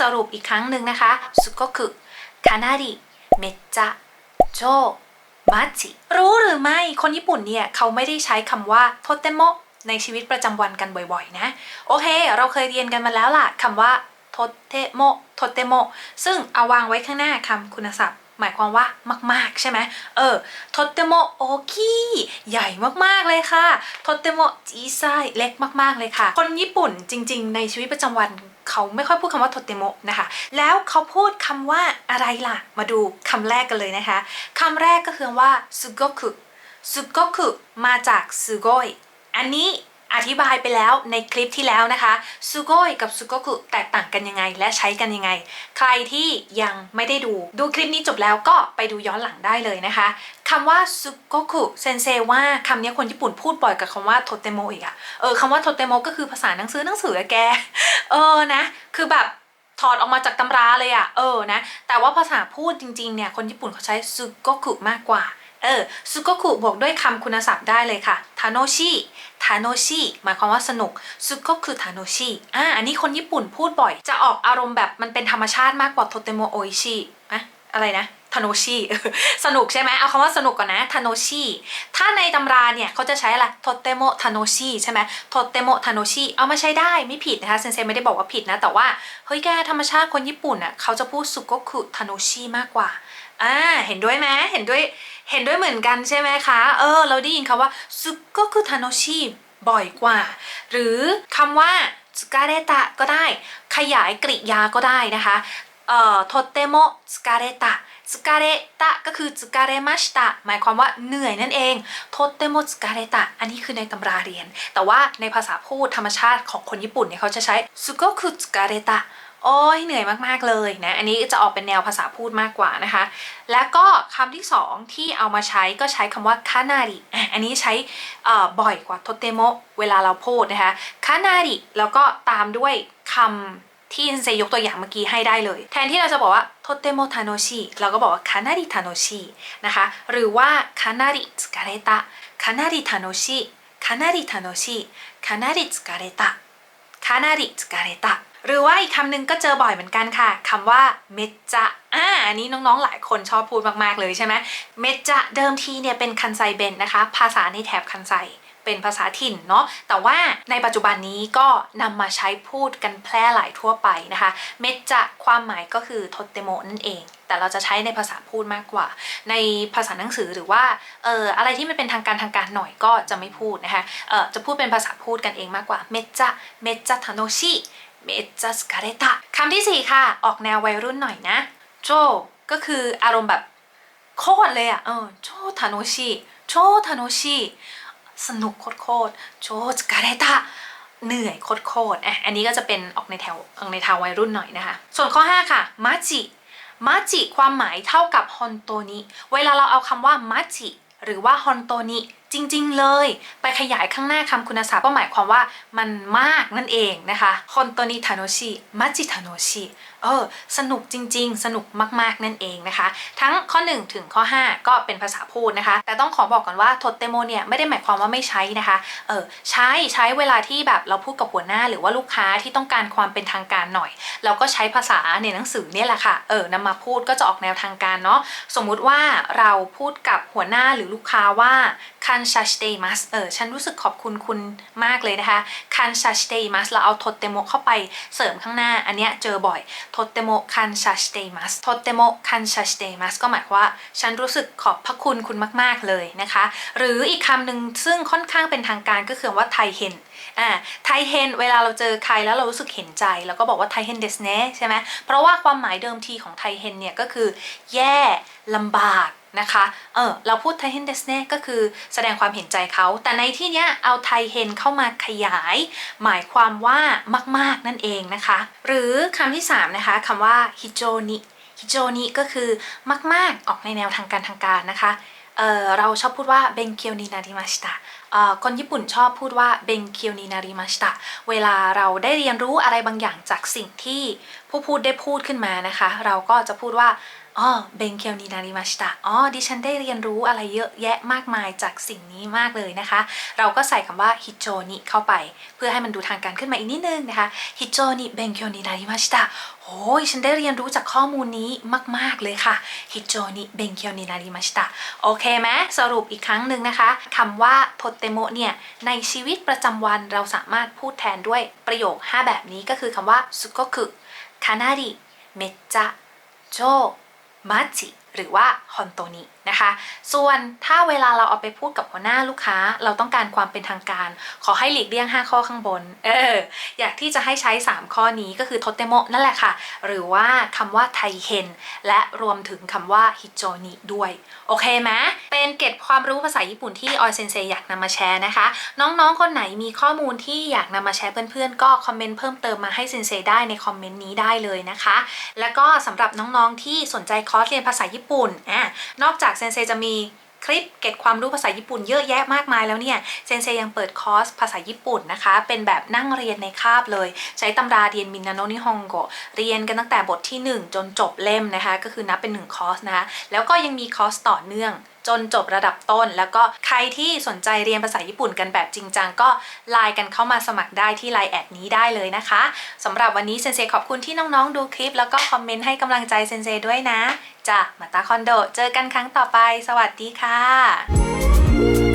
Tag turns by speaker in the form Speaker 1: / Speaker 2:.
Speaker 1: สรุปอีกครั้งหนึ่งนะคะสุก็คือคานาดิเมจะโจมาจิรู้หรือไม่ คนญี่ปุ่นเนี่ย เขาไม่ได้ใช้คำว่าโทเตโมในชีวิตประจำวันกันบ่อยๆ นะ โอเค เราเคยเรียนกันมาแล้วล่ะคำว่าโทเตโมโทเตโมซึ่งเอาวางไว้ข้างหน้าคำคุณศัพท์ หมายความว่ามาก ๆ ใช่ไหมเออโทเตโมโอคิใหญ่มากๆเลยค่ะโทเตโมจีไซเล็กมากๆเลยค่ะ คนญี่ปุ่นจริง ๆ ในชีวิตประจำวันเขาไม่ค่อยพูดคำว่าโทเตโมนะคะ แล้วเขาพูดคำว่าอะไรล่ะ มาดูคำแรกกันเลยนะคะ คำแรกก็คือว่าสุโกคุสุโกคุมาจากสุโกยอันนี้ อธิบายไปแล้วในคลิปที่แล้วนะคะสุโกยกับสุโกคุแตกต่างกันยังไง และใช้กันยังไง ใครที่ยังไม่ได้ดูดูคลิปนี้จบแล้วก็ไปดูย้อนหลังได้เลยนะคะคำว่าสุโกคุเซนเซว่าคำนี้คนญี่ปุ่นพูดบ่อยกับคำว่าโทเตโมอีกอะเออคำว่าโทเตโมก็คือภาษาหนังสือหนังสืออะแก เออนะ คือแบบถอดออกมาจากตำราเลยอะเออนะ แต่ว่าภาษาพูดจริงๆเนี่ยคนญี่ปุ่นเขาใช้ซุโกคุมากกว่า เออซุโกคุบวกด้วยคำคุณศัพท์ได้เลยค่ะทาโนชิทาโนชิหมายความว่าสนุกซุโกคุทาโนชิอ่าอันนี้คนญี่ปุ่นพูดบ่อย จะออกอารมณ์แบบมันเป็นธรรมชาติมากกว่าโทเตโมโออิชิอะอะไรนะ ทาโนชิสนุกใช่ไหมเอาคำว่าสนุกก่อนนะทาโนชิถ้าในตำราเนี่ยเขาจะใช้อะไรโทเตโมทาโนชิใช่ไหมโทเตโมทาโนชิเอามาใช้ได้ไม่ผิดนะคะเซนเซไม่ได้บอกว่าผิดนะ แต่ว่าเฮ้ยแกธรรมชาติคนญี่ปุ่นอะเขาจะพูดสุโกคุทาโนชิมากกว่าอ่าเห็นด้วยไหมเห็นด้วยเห็นด้วยเหมือนกันใช่ไหมคะ เออ เราได้ยินคำว่าสุโกคุทาโนชิบ่อยกว่า หรือคำว่าสกาเรตะก็ได้ ขยายกริยาก็ได้นะคะเอ่อโทเตโมสกาเรตะ สกาเรตะก็คือสกาเรมาชตะหมายความว่าเหนื่อยนั่นเองโทเตโมสกาเรตะอันนี้คือในตำราเรียน แต่ว่าในภาษาพูดธรรมชาติของคนญี่ปุ่นเนี่ยเขาจะใช้สุโกคุสกาเรตะโอ้ยเหนื่อยมาก ๆ เลยนะ อันนี้จะออกเป็นแนวภาษาพูดมากกว่านะคะ แล้วก็คำที่สองที่เอามาใช้ก็ใช้คำว่าคานาริอันนี้ใช้บ่อยกว่าโทเตโมเวลาเราพูดนะคะคานาริแล้วก็ตามด้วยคำ ที่เซยกตัวอย่างเมื่อกี้ให้ได้เลย แทนที่เราจะบอกว่าโทเตโมทาโนชิเราก็บอกว่าคานาริทาโนชินะคะหรือว่าคานาริสกาเรตะคานาริทาโนชิคานาริทาโนชิคานาริสกาเรตะคานาริสกาเรตะหรือว่าอีกคำหนึ่งก็เจอบ่อยเหมือนกันค่ะคำว่าเมจจะอ่าอันนี้น้องๆหลายคนชอบพูดมากๆเลยใช่ไหมเมจจะเดิมทีเนี่ยเป็นคันไซเบนนะคะ ภาษาในแถบคันไซ เป็นภาษาถิ่นเนาะแต่ว่าในปัจจุบันนี้ก็นำมาใช้พูดกันแพร่หลายทั่วไปนะคะ เมจจะความหมายก็คือโทเตโมนั่นเอง แต่เราจะใช้ในภาษาพูดมากกว่า ในภาษาหนังสือหรือว่าเอ่ออะไรที่มันเป็นทางการทางการหน่อยก็จะไม่พูดนะคะเอ่อจะพูดเป็นภาษาพูดกันเองมากกว่าเมจจะเมจจะทาโนชิเมจจะสกาเรตะคำที่สี่ค่ะ ออกแนววัยรุ่นหน่อยนะโจก็คืออารมณ์แบบโคตรเลยอะเออโจทาโนชิโจทาโนชิ สนุกโคตรๆโจสกาเรตะเหนื่อยโคตรๆอะอันนี้ก็จะเป็นออกในแถวออกในทางวัยรุ่นหน่อยนะคะ ส่วนข้อ 5 ค่ะมาจิมาจิความหมายเท่ากับฮอนโตนิเวลาเราเอาคำว่ามาจิหรือว่าฮอนโตนิ จริง ๆ เลย ไปขยายข้างหน้าคำคุณศัพท์ก็หมายความว่ามันมากนั่นเองนะคะฮอนโตนิทาโนชิมาจิทาโนชิเออสนุกจริง ๆ สนุกมากๆนั่นเองนะคะ ทั้งข้อ 1 ถึงข้อ 5 ก็เป็นภาษาพูดนะคะ แต่ต้องขอบอกก่อนว่าโทเตโมเนี่ยไม่ได้หมายความว่าไม่ใช้นะคะเออใช้ใช้เวลาที่แบบเราพูดกับหัวหน้า หรือว่าลูกค้าที่ต้องการความเป็นทางการหน่อย เราก็ใช้ภาษาในหนังสือเนี่ยแหละค่ะเออนำมาพูดก็จะออกแนวทางการเนาะสมมุติว่าเราพูดกับหัวหน้าหรือลูกค้าว่าคันชาชเตมัสเออฉันรู้สึกขอบคุณคุณมากเลยนะคะคันชาชเตมัสเราเอาโทเตโมเข้าไปเสริมข้างหน้า อันเนี้ยเจอบ่อยโทเตโมคันชาชเตมัสโทเตโมคันชาชเตมัสก็หมายความว่า ฉันรู้สึกขอบพระคุณคุณมาก ๆเลยนะคะ หรืออีกคำหนึ่งซึ่งค่อนข้างเป็นทางการก็คือว่าไทเฮนอ่าไทเฮนเวลาเราเจอใครแล้วเรารู้สึกเห็นใจเราก็บอกว่าไทเฮนเดสเนใช่ไหมเพราะว่าความหมายเดิมทีของไทเฮนเนี่ยก็คือ แย่ลำบาก นะคะ เออเราพูดไทเฮนเดสเน่ก็คือแสดงความเห็นใจเขา แต่ในที่เนี้ยเอาไทเฮนเข้ามาขยาย หมายความว่ามาก ๆ นั่นเองนะคะ หรือคำที่3นะคะคำว่าฮิโจนิฮิโจนิก็คือมาก ๆ ออกในแนวทางการทางการนะคะ เออเราชอบพูดว่าเบนเกียวนินาริมาชิตะคนญี่ปุ่นชอบพูดว่าเบงเคียวนินาริมาชิตะเวลาเราได้เรียนรู้อะไรบางอย่างจากสิ่งที่ผู้พูดได้พูดขึ้นมานะคะ เราก็จะพูดว่า อ๋อเบงเคียวนินาริมาชิตะอ๋อดิฉันได้เรียนรู้อะไรเยอะแยะมากมายจากสิ่งนี้มากเลยนะคะ เราก็ใส่คำว่าฮิโจนิเข้าไป เพื่อให้มันดูทางการขึ้นมาอีกนิดนึงนะคะฮิโจนิเบงเคียวนินาริมาชิตะโอ้ยฉันได้เรียนรู้จากข้อมูลนี้มาก ๆ เลยค่ะฮิโจนิเบงเคียวนินาริมาชิตะโอเคไหมสรุปอีกครั้งหนึ่งนะคะคำว่าโทเตโมเนี่ย ในชีวิตประจำวันเราสามารถพูดแทนด้วยประโยค 5 แบบนี้ก็คือคำว่าสุโกคุคานาริเมจะโจ มาจิ หรือว่าฮอนโตนินะคะ ส่วนถ้าเวลาเราเอาไปพูดกับหัวหน้าลูกค้า เราต้องการความเป็นทางการ ขอให้หลีกเลี่ยง 5 ข้อข้างบน เออ อยากที่จะให้ใช้ 3 ข้อนี้ก็คือโทเตโมนั่นแหละค่ะ หรือว่าคำว่าไทเฮนและรวมถึงคำว่าฮิโจนิด้วย โอเคไหมเป็นเกร็ดความรู้ภาษาญี่ปุ่นที่ออยเซนเซอยากนำมาแชร์นะคะ น้องๆ คนไหนมีข้อมูลที่อยากนำมาแชร์เพื่อนๆ ก็คอมเมนต์เพิ่มเติมมาให้เซนเซได้ในคอมเมนต์นี้ได้เลยนะคะ แล้วก็สำหรับน้องๆ ที่สนใจคอร์สเรียนภาษาญี่ปุ่นอะนอกจากเซนเซจะมีคลิปเก็บความรู้ภาษาญี่ปุ่นเยอะแยะมากมายแล้วเนี่ยเซนเซยังเปิดคอร์สภาษาญี่ปุ่นนะคะ เป็นแบบนั่งเรียนในคาบเลย ใช้ตำราเรียนมินนาโนนิฮงโกเรียนกันตั้งแต่บทที่ 1 จนจบเล่มนะคะ ก็คือนับเป็น 1 คอร์สนะคะ แล้วก็ยังมีคอร์สต่อเนื่อง จนจบระดับต้น แล้วก็ใครที่สนใจเรียนภาษาญี่ปุ่นกันแบบจริงจังก็ไลน์กันเข้ามาสมัครได้ที่ไลน์แอดนี้ได้เลยนะคะสำหรับวันนี้เซนเซขอบคุณที่น้องๆดูคลิป แล้วก็คอมเมนต์ให้กำลังใจเซนเซด้วยนะจ้ะมาตาคอนโด เจอกันครั้งต่อไป สวัสดีค่ะ